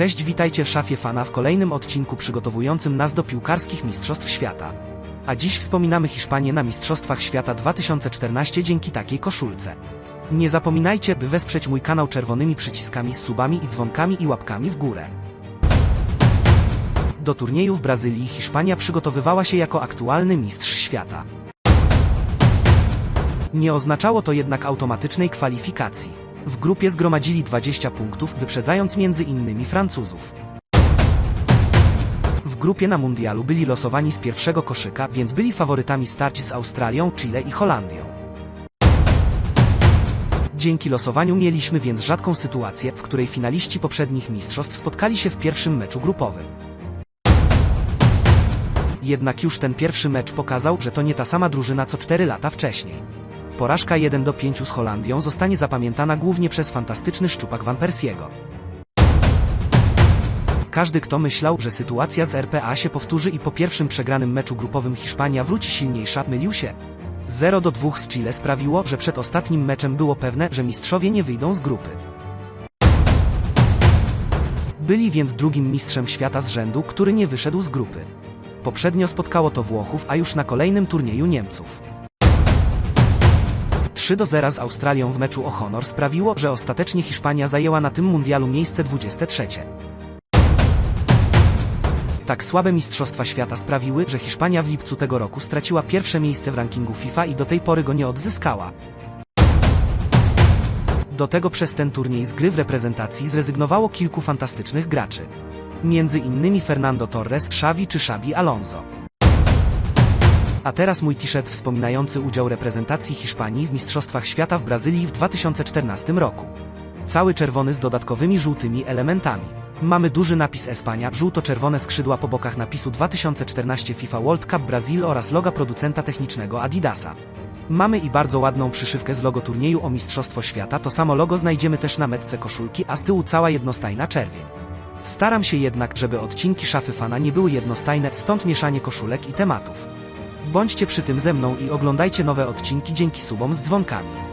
Cześć, witajcie w szafie fana w kolejnym odcinku przygotowującym nas do piłkarskich Mistrzostw Świata. A dziś wspominamy Hiszpanię na Mistrzostwach Świata 2014 dzięki takiej koszulce. Nie zapominajcie, by wesprzeć mój kanał czerwonymi przyciskami z subami i dzwonkami i łapkami w górę. Do turnieju w Brazylii Hiszpania przygotowywała się jako aktualny mistrz świata. Nie oznaczało to jednak automatycznej kwalifikacji. W grupie zgromadzili 20 punktów, wyprzedzając między innymi Francuzów. W grupie na mundialu byli losowani z pierwszego koszyka, więc byli faworytami starć z Australią, Chile i Holandią. Dzięki losowaniu mieliśmy więc rzadką sytuację, w której finaliści poprzednich mistrzostw spotkali się w pierwszym meczu grupowym. Jednak już ten pierwszy mecz pokazał, że to nie ta sama drużyna co 4 lata wcześniej. Porażka 1 do 5 z Holandią zostanie zapamiętana głównie przez fantastyczny szczupak Van Persiego. Każdy kto myślał, że sytuacja z RPA się powtórzy i po pierwszym przegranym meczu grupowym Hiszpania wróci silniejsza, mylił się. 0 do 2 z Chile sprawiło, że przed ostatnim meczem było pewne, że mistrzowie nie wyjdą z grupy. Byli więc drugim mistrzem świata z rzędu, który nie wyszedł z grupy. Poprzednio spotkało to Włochów, a już na kolejnym turnieju Niemców. 3 do 0 z Australią w meczu o honor sprawiło, że ostatecznie Hiszpania zajęła na tym mundialu miejsce 23. Tak słabe Mistrzostwa Świata sprawiły, że Hiszpania w lipcu tego roku straciła pierwsze miejsce w rankingu FIFA i do tej pory go nie odzyskała. Do tego przez ten turniej z gry w reprezentacji zrezygnowało kilku fantastycznych graczy. Między innymi Fernando Torres, Xavi czy Xabi Alonso. A teraz mój t-shirt wspominający udział reprezentacji Hiszpanii w Mistrzostwach Świata w Brazylii w 2014 roku. Cały czerwony z dodatkowymi żółtymi elementami. Mamy duży napis Espania, żółto-czerwone skrzydła po bokach napisu 2014 FIFA World Cup Brazil oraz loga producenta technicznego Adidasa. Mamy i bardzo ładną przyszywkę z logo turnieju o Mistrzostwo Świata, to samo logo znajdziemy też na metce koszulki, a z tyłu cała jednostajna czerwień. Staram się jednak, żeby odcinki szafy fana nie były jednostajne, stąd mieszanie koszulek i tematów. Bądźcie przy tym ze mną i oglądajcie nowe odcinki dzięki subom z dzwonkami.